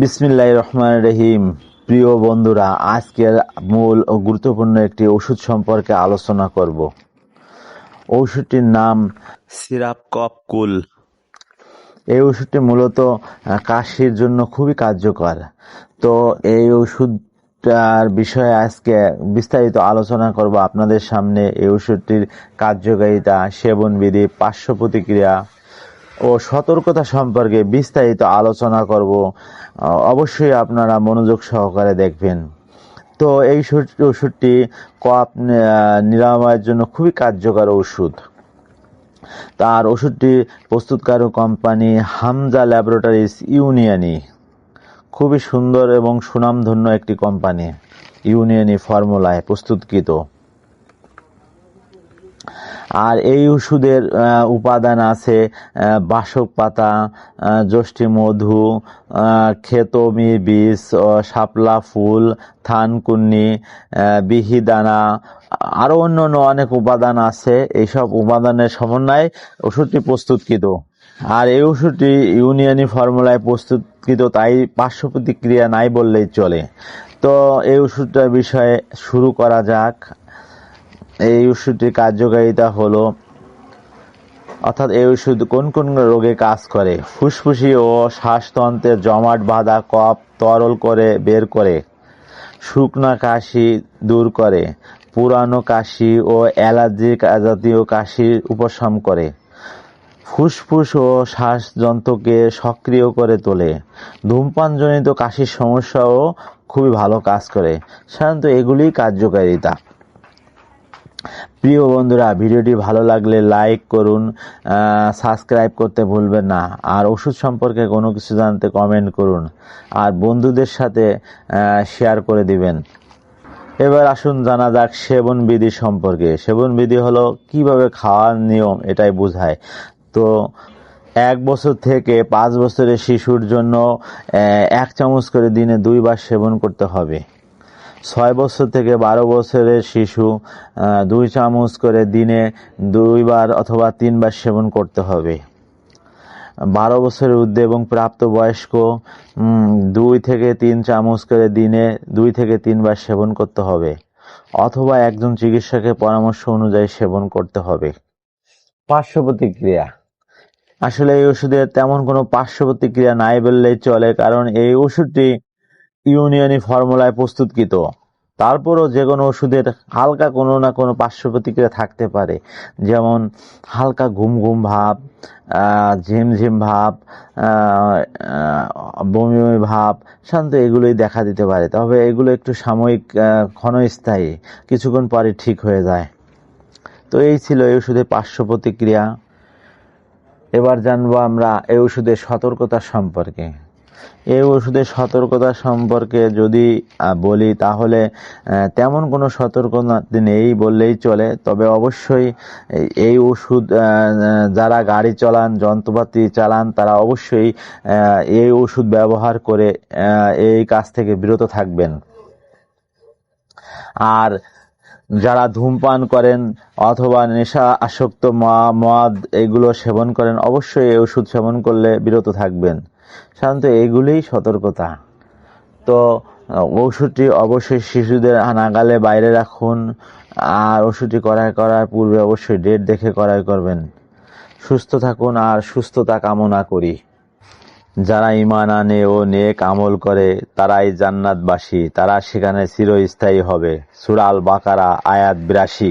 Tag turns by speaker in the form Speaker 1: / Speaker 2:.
Speaker 1: বিসমিল্লাহ রহমান রহিম। প্রিয় বন্ধুরা, আজকের মূল ও গুরুত্বপূর্ণ একটি ওষুধ সম্পর্কে আলোচনা করব। ওষুধটির নাম সিরাপ কপ কুল। এই ওষুধটি মূলত কাশির জন্য খুবই কার্যকর। তো এই ওষুধটার বিষয়ে আজকে বিস্তারিত আলোচনা করব। আপনাদের সামনে এই ওষুধটির কার্যকারিতা, সেবনবিধি, পার্শ্ব প্রতিক্রিয়া ও সতর্কতা সম্পর্কে বিস্তারিত আলোচনা করব। অবশ্যই আপনারা মনোযোগ সহকারে দেখবেন। তো এই ওষুধটি কপ নিরাময়ের জন্য খুবই কার্যকর ওষুধ। তার ওষুধটি প্রস্তুতকারক কোম্পানি হামজা ল্যাবরেটরিজ ইউনিয়নি। খুবই সুন্দর এবং সুনামধন্য একটি কোম্পানি, ইউনিয়নি ফর্মুলায় প্রস্তুতকৃত। আর এই ওষুধের উপাদান আছে বাসক পাতা আহ, যষ্টি মধু খেতমি বীজ শাপলা ফুল থানকুন্নি বিহিদানা আরও অন্য অন্য অনেক উপাদান আছে। এইসব উপাদানের সমন্বয়ে ওষুধটি প্রস্তুতকৃত। আর এই ওষুধটি ইউনিয়নি ফর্মুলায় প্রস্তুতকৃত তাই পার্শ্ব প্রতিক্রিয়া নাই বললেই চলে। তো এই ওষুধটার বিষয়ে শুরু করা যাক। এই ওষুধটির কার্যকারিতা হলো, অর্থাৎ এই ওষুধ কোন কোন রোগে কাজ করে? ফুসফুসি ও শ্বাসতন্ত্রের জমাট বাঁধা কফ তরল করে বের করে, শুকনা কাশি দূর করে, পুরানো কাশি ও অ্যালার্জি জাতীয় কাশির উপশম করে, ফুসফুস ও শ্বাসযন্ত্রকে সক্রিয় করে তোলে, ধূমপানজনিত কাশির সমস্যাও খুবই ভালো কাজ করে। সাধারণত এগুলিই কার্যকারিতা। প্রিয় বন্ধুরা, ভিডিওটি ভালো লাগলে লাইক করুন সাবস্ক্রাইব করতে ভুলবেন না। আর ওষুধ সম্পর্কে কোনো কিছু জানতে কমেন্ট করুন। আর বন্ধুদের সাথে শেয়ার করে দিবেন। এবার আসুন জানা যাক সেবন বিধি সম্পর্কে। সেবন বিধি হলো কীভাবে খাওয়ার নিয়ম, এটাই বোঝায়। তো এক বছর থেকে পাঁচ বছরের শিশুর জন্য এক চামচ করে দিনে দুইবার সেবন করতে হবে। ছয় বছর থেকে বারো বছরের শিশু দুই চামচ করে দিনে দুইবার অথবা তিনবার সেবন করতে হবে। বারো বছরের ঊর্ধ্বে এবং প্রাপ্তবয়স্ক দুই থেকে তিন চামচ করে দিনে দুই থেকে তিনবার সেবন করতে হবে, অথবা একজন চিকিৎসকের পরামর্শ অনুযায়ী সেবন করতে হবে। পার্শ্ব প্রতিক্রিয়া। আসলে এই ওষুধের তেমন কোনো পার্শ্ব প্রতিক্রিয়া নাই বললেই চলে, কারণ এই ওষুধটি ইউনিয়নি ফর্মুলায় প্রস্তুতকৃত। তারপরও যে কোনো ওষুধের হালকা কোনো না কোনো পার্শ্ব প্রতিক্রিয়া থাকতে পারে। যেমন হালকা ঘুম ঘুম ভাব ঝিমঝিম ভাব বমি বমি ভাব শান্ত এগুলোই দেখা দিতে পারে। তবে এগুলো একটু সাময়িক ক্ষণস্থায়ী, কিছুক্ষণ পরে ঠিক হয়ে যায়। তো এই ছিল এই ওষুধের পার্শ্ব প্রতিক্রিয়া এবার জানব আমরা এই ওষুধের সতর্কতা সম্পর্কে। এই ওষুধের সতর্কতা সম্পর্কে যদি বলি, তাহলে তেমন কোনো সতর্কতা নেই বললেই চলে। তবে অবশ্যই এই- ওষুধ যারা গাড়ি চালান, যন্ত্রপাতি চালান, তারা অবশ্যই এই ওষুধ ব্যবহার করে এই কাজ থেকে বিরত থাকবেন। আর যারা ধূমপান করেন অথবা নেশা আসক্ত মদ এগুলো সেবন করেন, অবশ্যই এই ওষুধ সেবন করলে বিরত থাকবেন। সাধারণত এগুলোই সতর্কতা। তো ওষুধটি অবশ্যই শিশুদের নাগালে বাইরে রাখুন, আর ওষুধটি ক্রয় করার পূর্বে অবশ্যই ডেট দেখে ক্রয় করবেন। সুস্থ থাকুন আর সুস্থতা কামনা করি। যারা ইমান আনে ও নেক আমল করে, তারাই জান্নাতবাসী, তারা সেখানে চিরস্থায়ী হবে। সুরাল বাকারা আয়াত বিরাশি।